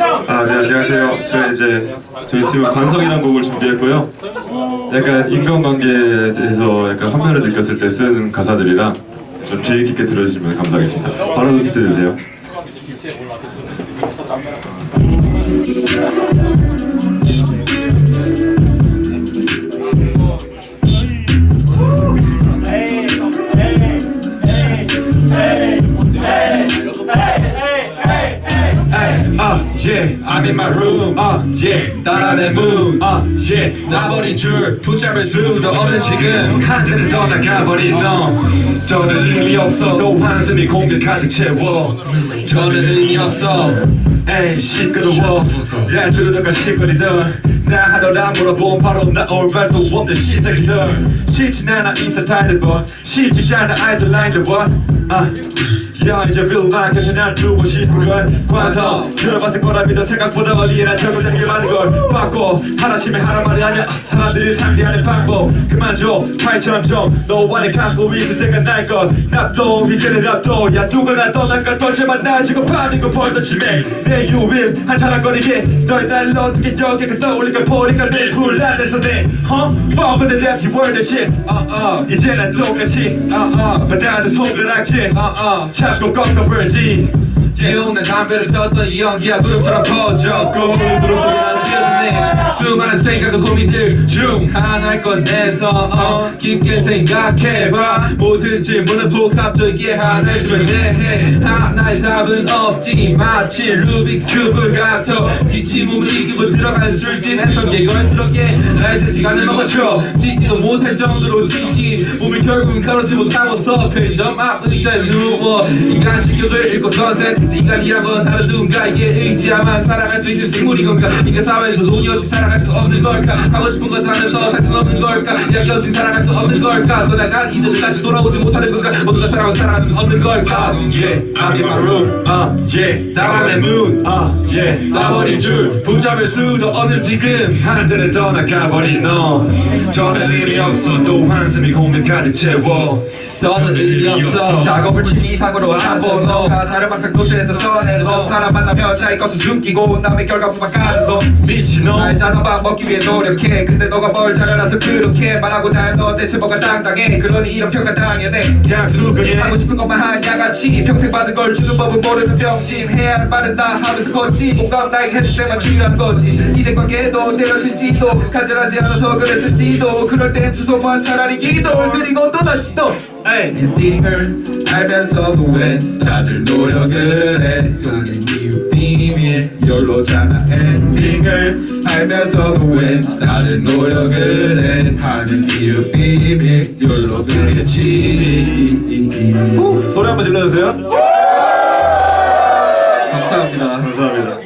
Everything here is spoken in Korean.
아, 네, 안녕하세요. 저희 이제 저희 팀은 관성이라는 곡을 준비했고요. 약간 인간관계에 대해서 약간 환멸을 느꼈을 때 쓰는 가사들이랑 좀 주의 깊게 들어주시면 감사하겠습니다. 바로 비트 드세요. Yeah, I'm in my room. Uh, yeah, 나란의 moon. Uh, yeah, 나버린 줄 붙잡을 수도 없는 지금 한때는 떠나가버린 너. 더는 의미 없어. 또 한숨이 공기 가득 채워. 더는 의미 없어. 에이 시끄러워. 날 들으다가 시끄리던. 나 하더라 물어본 바로 나올 말도 없는 시작이던. 싫진 않아 인사 타이틀 번. 쉽지 않아 아이돌 라인을 원. 아, 야 이제 life 곁에 날 두고 싶은 걸 관성 들어봤을 거라 믿어 생각보다 어디에나 적을 당길 많은 걸 바꿔 하나심에 하나만이 아니야 사람들이 상대하는 방법. 그만 줘 파이처럼 좀 너와 내 갖고 있을 때가 날것. 납도 이제는 납도. 야 누구나 떠나갈 떨지만 나 지금 밤이고 벌떡치매 내 유일 한차랑거리게 너의 날 어떻게 여기 그 떠올리가 보니까 내 불안해서 내 huh? Fuck with the empty word and shit 이제 난 똑같이 바다는 손가락질 잡고 꺾어버리지. 기운의 담배를 폈던 이 연기야 구름처럼 퍼져 구름 속에 나는 끝내 수많은 생각과 고민들 중 하나를 꺼내서 어, 깊게 생각해봐. 모든 질문은 복합적이게 하나를 전해해. 하나의 답은 없지. 마치 루빅스 큐브 같아. 지친 몸을 이기고 들어가는 술집. 해석에 걸들어게. 나의 세 시간을 먹어쳐 찢지도 못할 정도로 지친 몸을 결국은 가로지 못하고서 편의점 앞 의자에 누워. 인간 신경을 읽고 선셋. 인간이란 건 다른 누군가에게 의지야만. 살아갈 수 있는 생물인 건가? 인간 사회에서 돈이 없이 살아 갈 수 없는 걸까 하고 싶은 걸 사면서 살 수 없는 걸까 없이 살아갈 수 없는 걸까 떠나간 이들은 다시 돌아오지 못하는 건가 모두가 살아온 살아갈 수 없는 걸까 Yeah, I'm in my room. Uh, yeah, 나만의 moon uh, yeah. 나버린 줄 붙잡을 수도 없는 지금 한때는 떠나가버린 너. 더는 의미 없어. 또 한숨이 가득 채워. 의미 없어. 작업을 취미상으로 한번 너 가사를 막상 도시에서 써내는 너 사람 만나면 자기 것을 숨기고 남의 결과물만 까는 너 미친놈. 알잖아 밥 먹기 위해 노력해. 근데 너가 뭘 잘알아서 그렇게 말하고 날너 대체 뭐가 당당해. 그러니 이런 평가 당연해 그냥 수근해. 하고 싶은 것만 한 양아치 평생 받은 걸 주는 법은 모르는 병신 해야 할 말은 다 하면서 걷지. 공감 나에게 해줄 때만 중요한 거지. 이제 관계도 때려질지도. 간절하지 않아서 그랬을지도. 그럴 땐 주소만 차라리 기도를 드리고 또다시 또. 엔 딩을 알면서도 왠지 다들 노력을 해. 하는 이유 비밀 열로잖아. 엔딩을 알면서도 왠지 다들 노력을 해. 하는 이유 비밀 열로 들겠지 소리 한번 질러주세요. 감사합니다. 감사합니다.